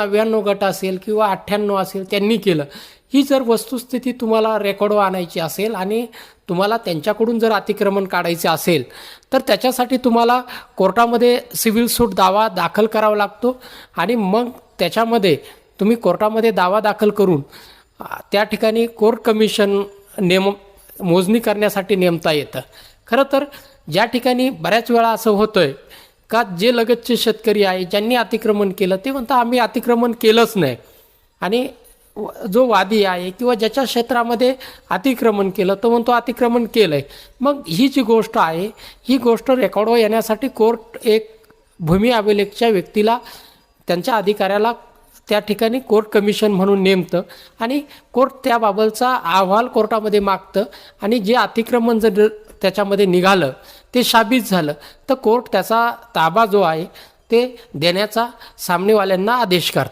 नव्याण्णव गट असेल किंवा अठ्ठ्याण्णव असेल त्यांनी केलं. ही जर वस्तुस्थिती तुम्हाला रेकॉर्डवर आणायची असेल आणि तुम्हाला त्यांच्याकडून जर अतिक्रमण काढायचे असेल तर त्याच्यासाठी तुम्हाला कोर्टामध्ये सिव्हिल सूट दावा दाखल करावा लागतो आणि मग त्याच्यामध्ये तुम्ही कोर्टामध्ये दावा दाखल करून त्या ठिकाणी कोर्ट कमिशन नेम मोजणी करण्यासाठी नेमता येतं. खरं तर ज्या ठिकाणी बऱ्याच वेळा असं होतं आहे का जे लगतचे शेतकरी आहे ज्यांनी अतिक्रमण केलं ते म्हणतात आम्ही अतिक्रमण केलंच नाही. आणि जो वादी आहे किंवा ज्याच्या क्षेत्रामध्ये अतिक्रमण केलं तो म्हणतो अतिक्रमण केलं आहे मग ही जी गोष्ट आहे ही गोष्ट रेकॉर्डवर येण्यासाठी कोर्ट एक भूमी अभिलेखच्या व्यक्तीला त्यांच्या अधिकाऱ्याला त्या ठिकाणी कोर्ट कमिशन म्हणून नेमतं आणि कोर्ट त्याबाबतचा अहवाल कोर्टामध्ये मागतं आणि जे अतिक्रमण जर त्याच्यामध्ये निघालं ते शाबित झालं तर कोर्ट त्याचा ताबा जो आहे ते देण्याचा सामनेवाल्यांना आदेश करतात